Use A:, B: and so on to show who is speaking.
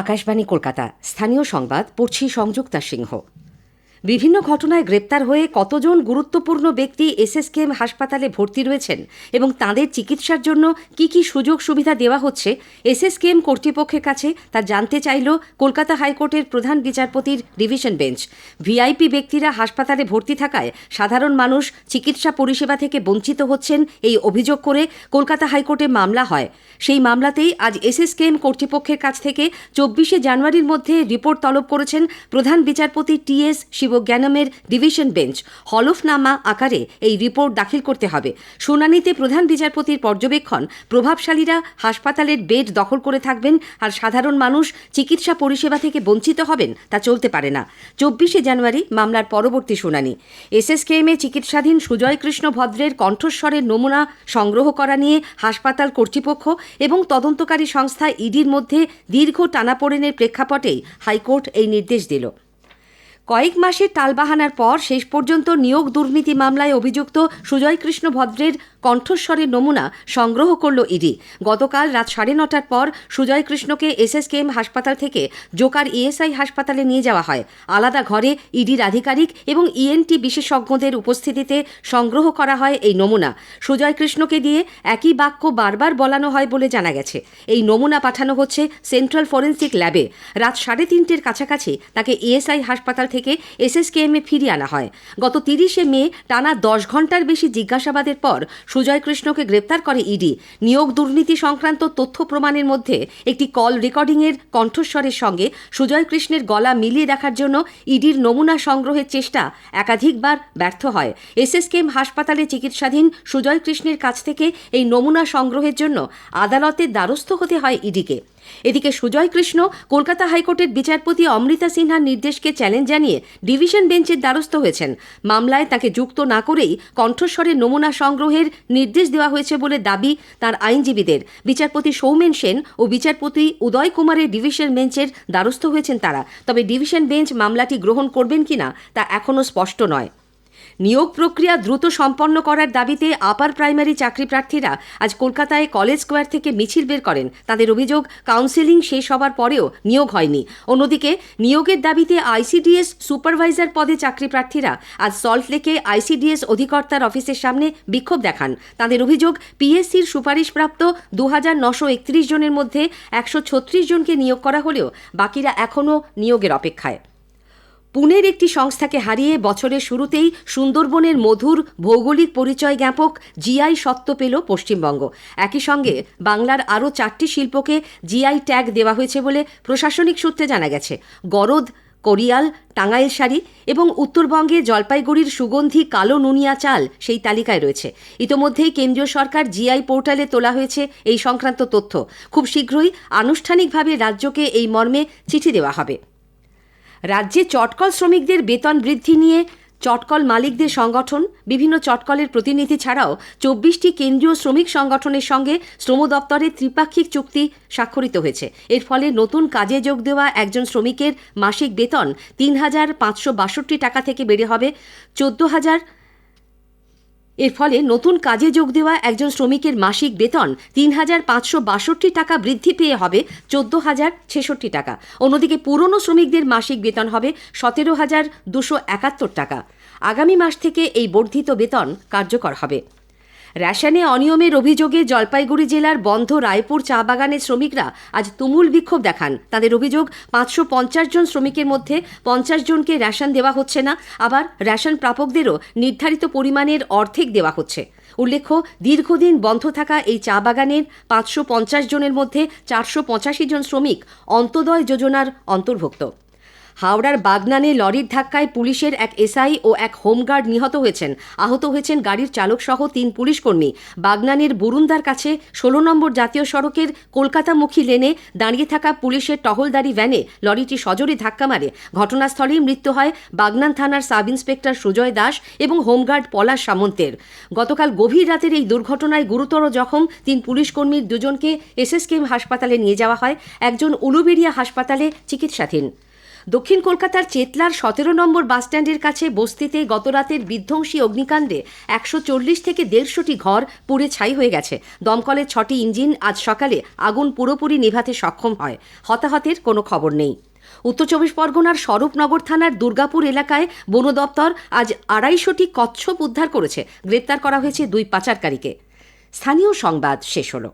A: আকাশবাণী কলকাতা। স্থানীয় সংবাদ পড়ছি সংযুক্তা সিংহ। বিভিন্ন ঘটনায় গ্রেপ্তার হয়ে কতজন গুরুত্বপূর্ণ ব্যক্তি এসএসকেএম হাসপাতালে ভর্তি রয়েছেন এবং তাদের চিকিৎসার জন্য কি কি সুযোগ সুবিধা দেওয়া হচ্ছে এসএসকেএম কর্তৃপক্ষের কাছে তা জানতে চাইল কলকাতা হাইকোর্টের প্রধান বিচারপতির ডিভিশন বেঞ্চ। ভিআইপি ব্যক্তিরা হাসপাতালে ভর্তি থাকায় সাধারণ মানুষ চিকিৎসা পরিষেবা থেকে বঞ্চিত হচ্ছেন এই অভিযোগ করে কলকাতা হাইকোর্টে মামলা হয়। সেই মামলাতেই আজ এসএসকেএম কর্তৃপক্ষের কাছ থেকে চব্বিশে জানুয়ারির মধ্যে রিপোর্ট তলব করেছেন প্রধান বিচারপতি টি এস শিবজ্ঞানমের ডিভিশন বেঞ্চ হলফনামা আকারে এই রিপোর্ট দাখিল করতে হবে। শুনানিতে প্রধান বিচারপতির পর্যবেক্ষণ, প্রভাবশালীরা হাসপাতালের বেড দখল করে থাকবেন আর সাধারণ মানুষ চিকিৎসা পরিষেবা থেকে বঞ্চিত হবেন তা চলতে পারে না। চব্বিশে জানুয়ারি মামলার পরবর্তী শুনানি। এসএসকেএমে চিকিৎসাধীন সুজয় কৃষ্ণ ভদ্রের কণ্ঠস্বরের নমুনা সংগ্রহ করা নিয়ে হাসপাতাল কর্তৃপক্ষ এবং তদন্তকারী সংস্থা ইডির মধ্যে দীর্ঘ টানাপোড়েনের প্রেক্ষাপটেই হাইকোর্ট এই নির্দেশ দিল। কয়েক মাসের টালবাহানার পর শেষ পর্যন্ত নিয়োগ দুর্নীতি মামলায় অভিযুক্ত সুজয় কৃষ্ণ ভদ্রের কণ্ঠস্বরের নমুনা সংগ্রহ করল ইডি। গতকাল রাত সাড়ে নটার পর সুজয় কৃষ্ণকে এসএসকেএম হাসপাতাল থেকে জোকার ইএসআই হাসপাতালে নিয়ে যাওয়া হয়। আলাদা ঘরে ইডির আধিকারিক এবং ইএনটি বিশেষজ্ঞদের উপস্থিতিতে সংগ্রহ করা হয় এই নমুনা। সুজয় কৃষ্ণকে দিয়ে একই বাক্য বারবার বলানো হয় বলে জানা গেছে। এই নমুনা পাঠানো হচ্ছে সেন্ট্রাল ফরেন্সিক ল্যাবে। রাত সাড়ে তিনটের কাছাকাছি তাকে ইএসআই হাসপাতাল থেকে এসএসকেএমে ফিরিয়ে আনা হয়। গত তিরিশে মে টানা দশ ঘণ্টার বেশি জিজ্ঞাসাবাদের পর সুজয় কৃষ্ণকে গ্রেপ্তার করে ইডি। নিয়োগ দুর্নীতি সংক্রান্ত তথ্য প্রমাণের মধ্যে একটি কল রেকর্ডিংয়ের কণ্ঠস্বরের সঙ্গে সুজয় কৃষ্ণের গলা মিলিয়ে দেখার জন্য ইডির নমুনা সংগ্রহের চেষ্টা একাধিকবার ব্যর্থ হয়। এসএসকেএম হাসপাতালে চিকিৎসাধীন সুজয় কৃষ্ণের কাছ থেকে এই নমুনা সংগ্রহের জন্য আদালতের দ্বারস্থ হতে হয় ইডিকে। এদিকে সুজয় কৃষ্ণ, কলকাতা হাইকোর্টের বিচারপতি অমৃতা সিনহার নির্দেশকে চ্যালেঞ্জ জানিয়ে ডিভিশন বেঞ্চের দ্বারস্থ হয়েছেন। মামলায় তাকে যুক্ত না করেই কণ্ঠস্বরের নমুনা সংগ্রহের নির্দেশ দেওয়া হয়েছে বলে দাবি তার আইনজীবীদের। বিচারপতি সৌমেন সেন ও বিচারপতি উদয় কুমারের ডিভিশন বেঞ্চের দ্বারস্থ হয়েছেন তারা। তবে ডিভিশন বেঞ্চ মামলাটি গ্রহণ করবেন কিনা তা এখনও স্পষ্ট নয়। নিয়োগ প্রক্রিয়া দ্রুত সম্পন্ন করার দাবিতে আপার প্রাইমারি চাকরি প্রার্থীরা আজ কলকাতায় কলেজ স্কোয়ার থেকে মিছিল বের করেন। তাদের অভিযোগ, কাউন্সেলিং শেষ হবার পরেও নিয়োগ হয়নি। অন্যদিকে, নিয়োগের দাবিতে আইসিডিএস সুপারভাইজার পদে চাকরি প্রার্থীরা আজ সল্টলেকে আইসিডিএস অধিকর্তার অফিসের সামনে বিক্ষোভ দেখান। তাদের অভিযোগ, পিএসসির সুপারিশপ্রাপ্ত দু হাজার নশো একত্রিশ জনের মধ্যে একশো ছত্রিশ জনকে নিয়োগ করা হলেও বাকিরা এখনও নিয়োগের অপেক্ষায়। পুনের একটি সংস্থাকে হারিয়ে বছরের শুরুতেই সুন্দরবনের মধুর ভৌগোলিক পরিচয় জ্ঞাপক জিআই সত্ত্ব পেল পশ্চিমবঙ্গ। একই সঙ্গে বাংলার আরও চারটি শিল্পকে জিআই ট্যাগ দেওয়া হয়েছে বলে প্রশাসনিক সূত্রে জানা গেছে। গরদ, কোরিয়াল টাঙ্গাইল শাড়ি এবং উত্তরবঙ্গে জলপাইগুড়ির সুগন্ধি কালো নুনিয়া চাল সেই তালিকায় রয়েছে। ইতোমধ্যেই কেন্দ্রীয় সরকার জিআই পোর্টালে তোলা হয়েছে এই সংক্রান্ত তথ্য। খুব শীঘ্রই আনুষ্ঠানিকভাবে রাজ্যকে এই মর্মে চিঠি দেওয়া হবে। রাজ্যে চটকল শ্রমিকদের বেতন বৃদ্ধি নিয়ে চটকল মালিকদের সংগঠন, বিভিন্ন চটকলের প্রতিনিধি ছাড়াও চব্বিশটি কেন্দ্রীয় শ্রমিক সংগঠনের সঙ্গে শ্রম দপ্তরের ত্রিপাক্ষিক চুক্তি স্বাক্ষরিত হয়েছে। এর ফলে নতুন কাজে যোগ দেওয়া একজন শ্রমিকের মাসিক বেতন তিন হাজার পাঁচশো বাষট্টি টাকা থেকে বেড়ে হবে। চোদ্দ হাজার এর ফলে নতুন কাজে যোগ দেওয়া একজন শ্রমিকের মাসিক বেতন তিন হাজার পাঁচশো বাষট্টি টাকা বৃদ্ধি পেয়ে হবে চোদ্দ হাজার ছেষট্টি টাকা। অন্যদিকে পুরনো শ্রমিকদের মাসিক বেতন হবে সতেরো হাজার দুশো একাত্তর টাকা। আগামী মাস থেকে এই বর্ধিত বেতন কার্যকর হবে। রেশনে অনিয়মের অভিযোগে জলপাইগুড়ি জেলার বন্ধ রায়পুর চা বাগানের শ্রমিকরা আজ তুমুল বিক্ষোভ দেখান। তাদের অভিযোগ, পাঁচশো পঞ্চাশ জন শ্রমিকের মধ্যে পঞ্চাশ জনকে রেশন দেওয়া হচ্ছে না, আবার রেশন প্রাপকদেরও নির্ধারিত পরিমাণের অর্ধেক দেওয়া হচ্ছে। উল্লেখ্য, দীর্ঘদিন বন্ধ থাকা এই চা বাগানের পাঁচশো পঞ্চাশ জনের মধ্যে চারশো পঁচাশি জন শ্রমিক অন্তদয় যোজনার অন্তর্ভুক্ত। হাওড়ার বাগনানে লরির ধাক্কায় পুলিশের এক এসআই ও এক হোমগার্ড নিহত হয়েছেন। আহত হয়েছেন গাড়ির চালক সহ তিন পুলিশকর্মী। বাগনানের বুরুন্দার কাছে ষোলো নম্বর জাতীয় সড়কের কলকাতামুখী লেনে দাঁড়িয়ে থাকা পুলিশের টহলদারি ভ্যানে লরিটি সজোরে ধাক্কা মারে। ঘটনাস্থলেই মৃত্যু হয় বাগনান থানার সাব ইন্সপেক্টর সুজয় দাস এবং হোমগার্ড পলাশ সামন্তের। গতকাল গভীর রাতের এই দুর্ঘটনায় গুরুতর জখম তিন পুলিশকর্মীর দুজনকে এসএসকেএম হাসপাতালে নিয়ে যাওয়া হয়। একজন উলুবেড়িয়া হাসপাতালে চিকিৎসাধীন। দক্ষিণ কলকাতার চেতলার সতেরো নম্বর বাসস্ট্যান্ডের কাছে বস্তিতে গতরাতের বিধ্বংসী অগ্নিকাণ্ডে একশো চল্লিশ থেকে দেড়শোটি ঘর পুড়ে ছাই হয়ে গেছে। দমকলের ছটি ইঞ্জিন আজ সকালে আগুন পুরোপুরি নেভাতে সক্ষম হয়। হতাহতের কোনো খবর নেই। উত্তর চব্বিশ পরগনার স্বরূপনগর থানার দুর্গাপুর এলাকায় বন দপ্তর আজ আড়াইশোটি কচ্ছপ উদ্ধার করেছে। গ্রেপ্তার করা হয়েছে দুই পাচারকারীকে। স্থানীয় সংবাদ শেষ হলো।